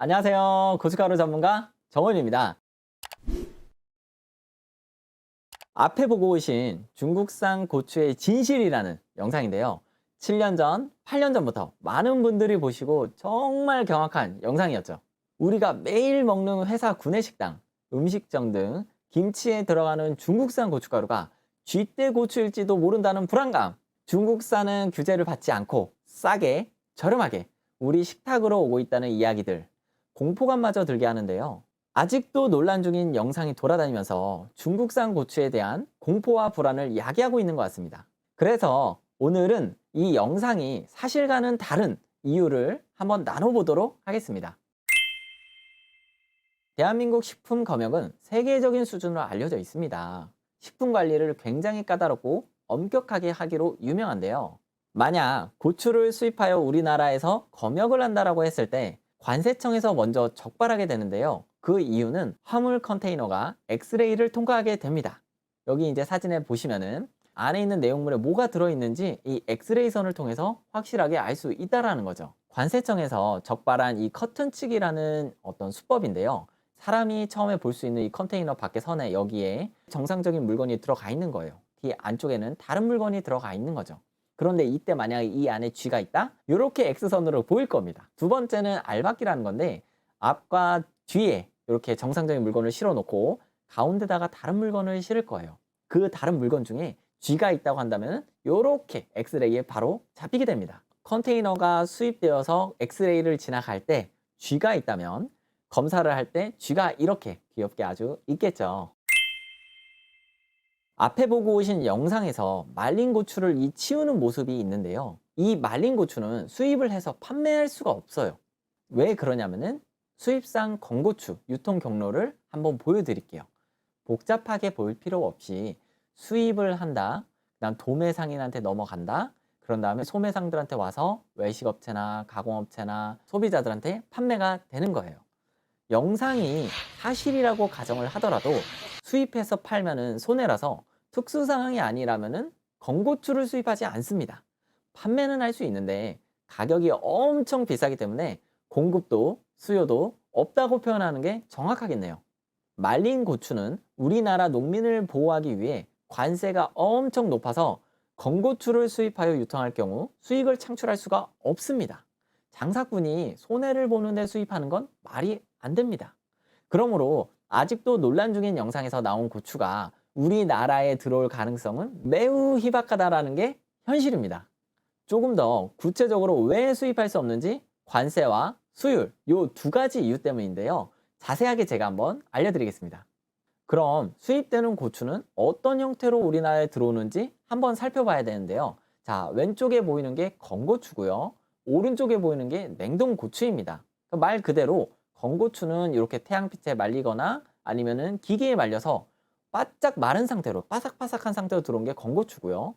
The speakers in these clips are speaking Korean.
안녕하세요. 고춧가루 전문가 정원입니다. 앞에 보고 오신 중국산 고추의 진실이라는 영상인데요. 7년 전, 8년 전부터 많은 분들이 보시고 정말 경악한 영상이었죠. 우리가 매일 먹는 회사 구내식당, 음식점 등 김치에 들어가는 중국산 고춧가루가 쥐떼 고추일지도 모른다는 불안감. 중국산은 규제를 받지 않고 싸게, 저렴하게 우리 식탁으로 오고 있다는 이야기들. 공포감마저 들게 하는데요. 아직도 논란 중인 영상이 돌아다니면서 중국산 고추에 대한 공포와 불안을 야기하고 있는 것 같습니다. 그래서 오늘은 이 영상이 사실과는 다른 이유를 한번 나눠보도록 하겠습니다. 대한민국 식품 검역은 세계적인 수준으로 알려져 있습니다. 식품 관리를 굉장히 까다롭고 엄격하게 하기로 유명한데요. 만약 고추를 수입하여 우리나라에서 검역을 한다라고 했을 때 관세청에서 먼저 적발하게 되는데요. 그 이유는 화물 컨테이너가 엑스레이를 통과하게 됩니다. 여기 이제 사진에 보시면은 안에 있는 내용물에 뭐가 들어있는지 이 엑스레이 선을 통해서 확실하게 알 수 있다라는 거죠. 관세청에서 적발한 이 커튼치기라는 어떤 수법인데요. 사람이 처음에 볼 수 있는 이 컨테이너 밖에 선에 여기에 정상적인 물건이 들어가 있는 거예요. 뒤 안쪽에는 다른 물건이 들어가 있는 거죠. 그런데 이때 만약에 이 안에 쥐가 있다? 이렇게 X선으로 보일 겁니다. 두 번째는 알박기라는 건데 앞과 뒤에 이렇게 정상적인 물건을 실어 놓고 가운데다가 다른 물건을 실을 거예요. 그 다른 물건 중에 쥐가 있다고 한다면 이렇게 엑스레이에 바로 잡히게 됩니다. 컨테이너가 수입되어서 엑스레이를 지나갈 때 쥐가 있다면 검사를 할때 쥐가 이렇게 귀엽게 아주 있겠죠. 앞에 보고 오신 영상에서 말린 고추를 이 치우는 모습이 있는데요. 이 말린 고추는 수입을 해서 판매할 수가 없어요. 왜 그러냐면은 수입상 건고추 유통 경로를 한번 보여드릴게요. 복잡하게 보일 필요 없이 수입을 한다. 그다음 도매상인한테 넘어간다. 그런 다음에 소매상들한테 와서 외식업체나 가공업체나 소비자들한테 판매가 되는 거예요. 영상이 사실이라고 가정을 하더라도 수입해서 팔면은 손해라서 특수 상황이 아니라면은 건고추를 수입하지 않습니다. 판매는 할 수 있는데 가격이 엄청 비싸기 때문에 공급도 수요도 없다고 표현하는 게 정확하겠네요. 말린 고추는 우리나라 농민을 보호하기 위해 관세가 엄청 높아서 건고추를 수입하여 유통할 경우 수익을 창출할 수가 없습니다. 장사꾼이 손해를 보는데 수입하는 건 말이 안 됩니다. 그러므로 아직도 논란 중인 영상에서 나온 고추가 우리나라에 들어올 가능성은 매우 희박하다라는 게 현실입니다. 조금 더 구체적으로 왜 수입할 수 없는지 관세와 수율 요 두 가지 이유 때문인데요. 자세하게 제가 한번 알려드리겠습니다. 그럼 수입되는 고추는 어떤 형태로 우리나라에 들어오는지 한번 살펴봐야 되는데요. 자, 왼쪽에 보이는 게 건고추고요. 오른쪽에 보이는 게 냉동 고추입니다. 말 그대로 건고추는 이렇게 태양빛에 말리거나 아니면은 기계에 말려서 바짝 마른 상태로 바삭바삭한 상태로 들어온 게 건고추고요.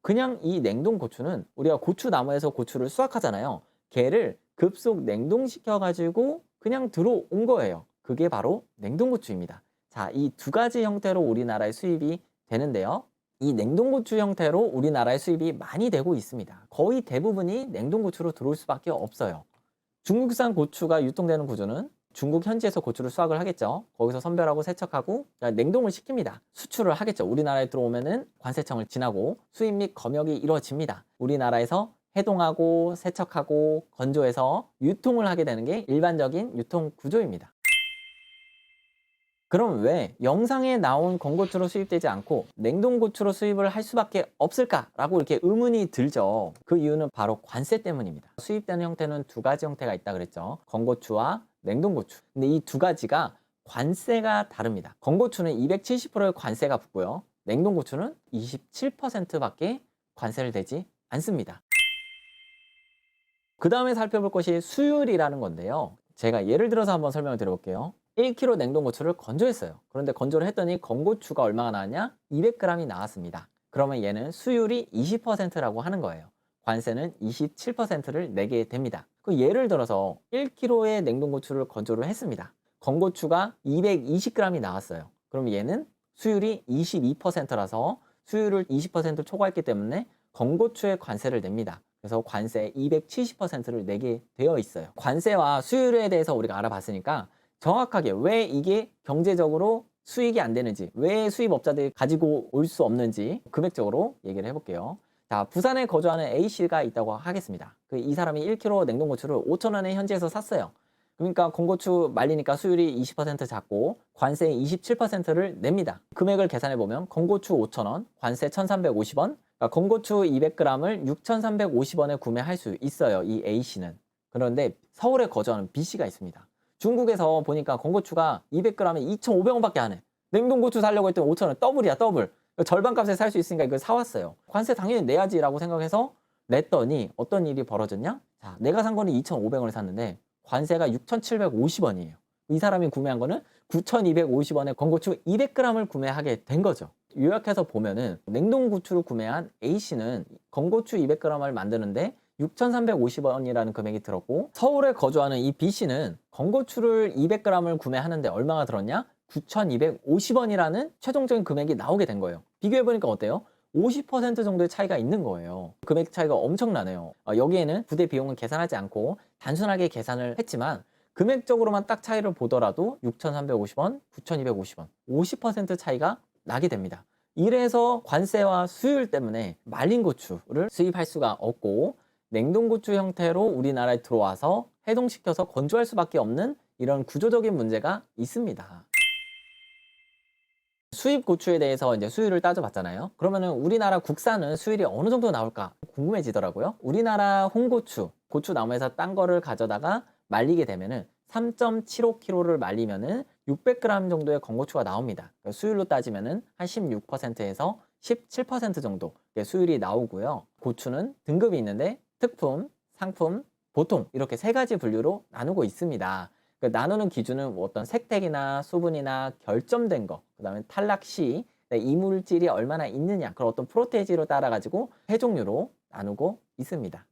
그냥 이 냉동 고추는 우리가 고추 나무에서 고추를 수확하잖아요. 걔를 급속 냉동시켜 가지고 그냥 들어온 거예요. 그게 바로 냉동고추입니다. 자, 이 두 가지 형태로 우리나라에 수입이 되는데요. 이 냉동고추 형태로 우리나라에 수입이 많이 되고 있습니다. 거의 대부분이 냉동고추로 들어올 수밖에 없어요. 중국산 고추가 유통되는 구조는 중국 현지에서 고추를 수확을 하겠죠. 거기서 선별하고 세척하고 냉동을 시킵니다. 수출을 하겠죠. 우리나라에 들어오면은 관세청을 지나고 수입 및 검역이 이루어집니다. 우리나라에서 해동하고 세척하고 건조해서 유통을 하게 되는 게 일반적인 유통 구조입니다. 그럼 왜 영상에 나온 건고추로 수입되지 않고 냉동고추로 수입을 할 수밖에 없을까라고 이렇게 의문이 들죠. 그 이유는 바로 관세 때문입니다. 수입되는 형태는 두 가지 형태가 있다 그랬죠. 건고추와 냉동고추. 근데 이 두 가지가 관세가 다릅니다. 건고추는 270%의 관세가 붙고요. 냉동고추는 27%밖에 관세를 내지 않습니다. 그 다음에 살펴볼 것이 수율이라는 건데요. 제가 예를 들어서 한번 설명을 드려볼게요. 1kg 냉동고추를 건조했어요. 그런데 건조를 했더니 건고추가 얼마가 나왔냐? 200g이 나왔습니다. 그러면 얘는 수율이 20%라고 하는 거예요. 관세는 27%를 내게 됩니다. 그 예를 들어서 1kg의 냉동고추를 건조를 했습니다. 건고추가 220g이 나왔어요. 그럼 얘는 수율이 22%라서 수율을 20% 초과했기 때문에 건고추에 관세를 냅니다. 그래서 관세 270%를 내게 되어 있어요. 관세와 수율에 대해서 우리가 알아봤으니까 정확하게 왜 이게 경제적으로 수익이 안 되는지, 왜 수입업자들이 가지고 올 수 없는지 금액적으로 얘기를 해볼게요. 자, 부산에 거주하는 A씨가 있다고 하겠습니다. 그 이 사람이 1kg 냉동고추를 5,000원에 현지에서 샀어요. 그러니까 건고추 말리니까 수율이 20% 잡고 관세 27%를 냅니다. 금액을 계산해 보면 건고추 5,000원, 관세 1,350원, 그러니까 건고추 200g을 6,350원에 구매할 수 있어요. 이 A씨는. 그런데 서울에 거주하는 B씨가 있습니다. 중국에서 보니까 건고추가 200g에 2,500원밖에 안 해. 냉동고추 사려고 했더니 5,000원 더블이야 더블. 절반 값에 살 수 있으니까 이걸 사왔어요. 관세 당연히 내야지라고 생각해서 냈더니 어떤 일이 벌어졌냐? 자, 내가 산 거는 2,500원에 샀는데 관세가 6,750원이에요. 이 사람이 구매한 거는 9,250원에 건고추 200g을 구매하게 된 거죠. 요약해서 보면은 냉동고추를 구매한 A씨는 건고추 200g을 만드는데 6,350원이라는 금액이 들었고 서울에 거주하는 이 B씨는 건고추를 200g을 구매하는데 얼마가 들었냐? 9,250원이라는 최종적인 금액이 나오게 된 거예요. 비교해보니까 어때요? 50% 정도의 차이가 있는 거예요. 금액 차이가 엄청나네요. 어, 여기에는 부대 비용은 계산하지 않고 단순하게 계산을 했지만 금액적으로만 딱 차이를 보더라도 6,350원, 9,250원, 50% 차이가 나게 됩니다. 이래서 관세와 수율 때문에 말린 고추를 수입할 수가 없고 냉동고추 형태로 우리나라에 들어와서 해동시켜서 건조할 수밖에 없는 이런 구조적인 문제가 있습니다. 수입 고추에 대해서 이제 수율을 따져봤잖아요. 그러면은 우리나라 국산은 수율이 어느 정도 나올까 궁금해지더라고요. 우리나라 홍고추, 고추 나무에서 딴 거를 가져다가 말리게 되면은 3.75kg를 말리면은 600g 정도의 건고추가 나옵니다. 그러니까 수율로 따지면은 한 16%에서 17% 정도 수율이 나오고요. 고추는 등급이 있는데 특품, 상품, 보통 이렇게 세 가지 분류로 나누고 있습니다. 그 나누는 기준은 뭐 어떤 색택이나 수분이나 결점된 거, 그 다음에 탈락 시, 네, 이물질이 얼마나 있느냐, 그런 어떤 프로테이지로 따라 가지고 해종류로 나누고 있습니다.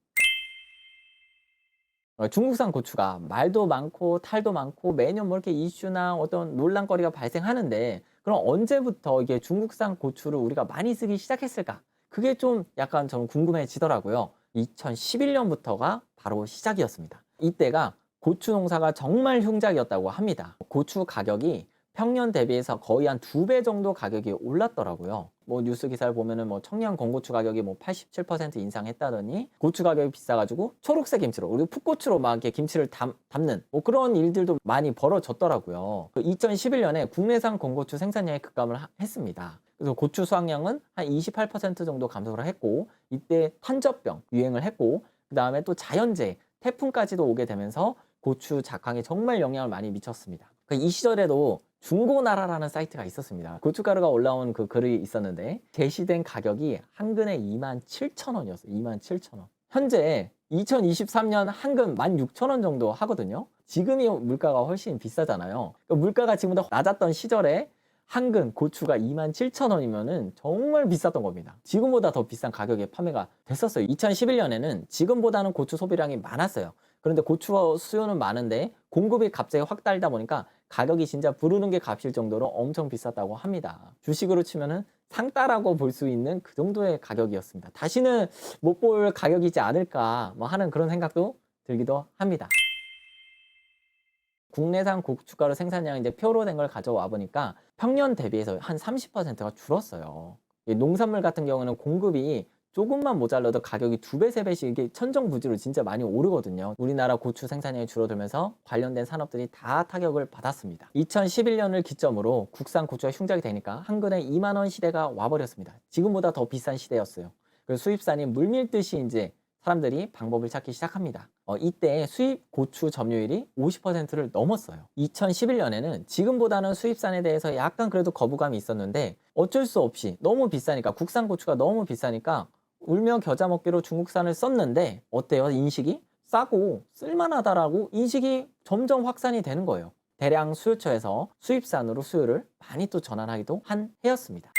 어, 중국산 고추가 말도 많고 탈도 많고 매년 뭐 이렇게 이슈나 어떤 논란거리가 발생하는데 그럼 언제부터 이게 중국산 고추를 우리가 많이 쓰기 시작했을까? 그게 좀 약간 저는 궁금해지더라고요. 2011년부터가 바로 시작이었습니다. 이때가 고추 농사가 정말 흉작이었다고 합니다. 고추 가격이 평년 대비해서 거의 한 두 배 정도 가격이 올랐더라고요. 뭐 뉴스 기사를 보면은 뭐 청양 건고추 가격이 뭐 87% 인상했다더니 고추 가격이 비싸가지고 초록색 김치로 그리고 풋고추로 막 이렇게 김치를 담, 담는 뭐 그런 일들도 많이 벌어졌더라고요. 2011년에 국내산 건고추 생산량이 급감을 하- 했습니다. 그래서 고추 수확량은 한 28% 정도 감소를 했고 이때 탄저병 유행을 했고 그 다음에 또 자연재해 태풍까지도 오게 되면서 고추 작황에 정말 영향을 많이 미쳤습니다. 그이 시절에도 중고나라라는 사이트가 있었습니다. 고춧가루가 올라온 그 글이 있었는데 제시된 가격이 한 근에 2만 7천 원이었어요. 2만 7천 원. 현재 2023년 한근 1만 6천 원 정도 하거든요. 지금이 물가가 훨씬 비싸잖아요. 그 물가가 지금보다 낮았던 시절에 한근 고추가 2만 7천 원이면은 정말 비쌌던 겁니다. 지금보다 더 비싼 가격에 판매가 됐었어요. 2011년에는 지금보다는 고추 소비량이 많았어요. 그런데 고추 수요는 많은데 공급이 갑자기 확 달다 보니까 가격이 진짜 부르는 게 값일 정도로 엄청 비쌌다고 합니다. 주식으로 치면은 상따라고 볼 수 있는 그 정도의 가격이었습니다. 다시는 못 볼 가격이지 않을까 뭐 하는 그런 생각도 들기도 합니다. 국내산 고춧가루 생산량이 이제 표로 된 걸 가져와 보니까 평년 대비해서 한 30%가 줄었어요. 이 농산물 같은 경우는 공급이 조금만 모자라도 가격이 두 배, 세 배씩 이게 천정부지로 진짜 많이 오르거든요. 우리나라 고추 생산량이 줄어들면서 관련된 산업들이 다 타격을 받았습니다. 2011년을 기점으로 국산 고추가 흉작이 되니까 한 근에 2만 원 시대가 와버렸습니다. 지금보다 더 비싼 시대였어요. 그래서 수입산이 물밀듯이 이제 사람들이 방법을 찾기 시작합니다. 어, 이때 수입 고추 점유율이 50%를 넘었어요. 2011년에는 지금보다는 수입산에 대해서 약간 그래도 거부감이 있었는데 어쩔 수 없이 너무 비싸니까 국산 고추가 너무 비싸니까 울며 겨자 먹기로 중국산을 썼는데 어때요? 인식이 싸고 쓸만하다라고 인식이 점점 확산이 되는 거예요. 대량 수요처에서 수입산으로 수요를 많이 또 전환하기도 한 해였습니다.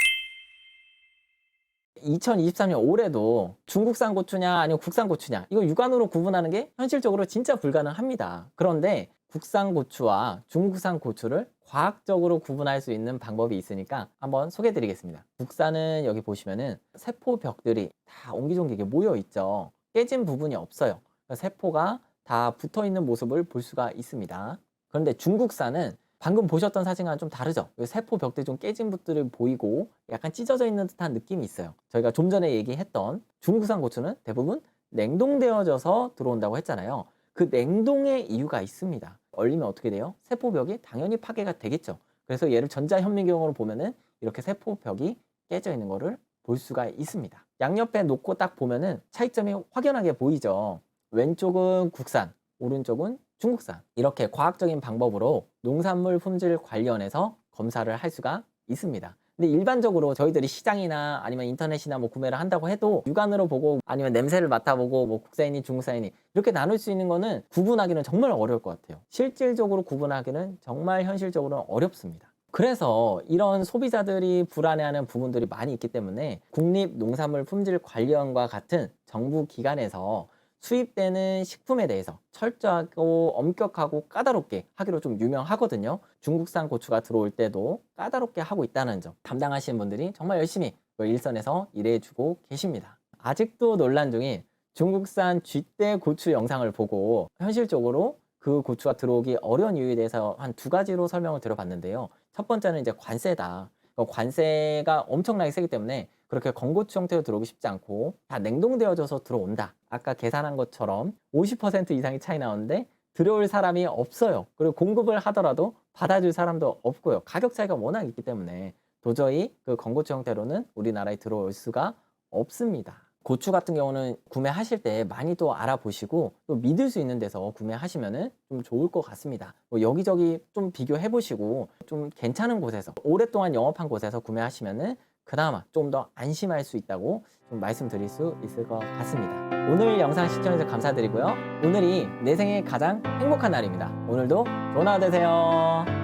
2023년 올해도 중국산 고추냐 아니면 국산 고추냐 이거 육안으로 구분하는 게 현실적으로 진짜 불가능합니다. 그런데 국산 고추와 중국산 고추를 과학적으로 구분할 수 있는 방법이 있으니까 한번 소개해 드리겠습니다. 국산은 여기 보시면은 세포벽들이 다 옹기종기 모여 있죠. 깨진 부분이 없어요. 세포가 다 붙어 있는 모습을 볼 수가 있습니다. 그런데 중국산은 방금 보셨던 사진과는 좀 다르죠. 이 세포 벽대 좀 깨진 부들을 보이고 약간 찢어져 있는 듯한 느낌이 있어요. 저희가 좀 전에 얘기했던 중국산 고추는 대부분 냉동되어져서 들어온다고 했잖아요. 그 냉동의 이유가 있습니다. 얼리면 어떻게 돼요? 세포벽이 당연히 파괴가 되겠죠. 그래서 얘를 전자현미경으로 보면은 이렇게 세포벽이 깨져 있는 거를 볼 수가 있습니다. 양옆에 놓고 딱 보면은 차이점이 확연하게 보이죠. 왼쪽은 국산, 오른쪽은 중국산. 이렇게 과학적인 방법으로 농산물 품질 관련해서 검사를 할 수가 있습니다. 근데 일반적으로 저희들이 시장이나 아니면 인터넷이나 뭐 구매를 한다고 해도 육안으로 보고 아니면 냄새를 맡아보고 뭐 국산이니 중국산이니 이렇게 나눌 수 있는 거는 구분하기는 정말 어려울 것 같아요. 실질적으로 구분하기는 정말 현실적으로 어렵습니다. 그래서 이런 소비자들이 불안해하는 부분들이 많이 있기 때문에 국립농산물 품질 관리원과 같은 정부 기관에서 수입되는 식품에 대해서 철저하고 엄격하고 까다롭게 하기로 좀 유명하거든요. 중국산 고추가 들어올 때도 까다롭게 하고 있다는 점 담당하시는 분들이 정말 열심히 일선에서 일해주고 계십니다. 아직도 논란 중인 중국산 쥐떼 고추 영상을 보고 현실적으로 그 고추가 들어오기 어려운 이유에 대해서 한 두 가지로 설명을 드려봤는데요. 첫 번째는 이제 관세다. 어, 관세가 엄청나게 세기 때문에 그렇게 건고추 형태로 들어오기 쉽지 않고 다 냉동되어져서 들어온다. 아까 계산한 것처럼 50% 이상의 차이 나오는데 들어올 사람이 없어요. 그리고 공급을 하더라도 받아줄 사람도 없고요. 가격 차이가 워낙 있기 때문에 도저히 그 건고추 형태로는 우리나라에 들어올 수가 없습니다. 고추 같은 경우는 구매하실 때 많이 또 알아보시고 또 믿을 수 있는 데서 구매하시면은 좀 좋을 것 같습니다. 뭐 여기저기 좀 비교해 보시고 좀 괜찮은 곳에서 오랫동안 영업한 곳에서 구매하시면은 그나마 좀 더 안심할 수 있다고 좀 말씀드릴 수 있을 것 같습니다. 오늘 영상 시청해주셔서 감사드리고요. 오늘이 내 생애 가장 행복한 날입니다. 오늘도 좋은 하루 되세요.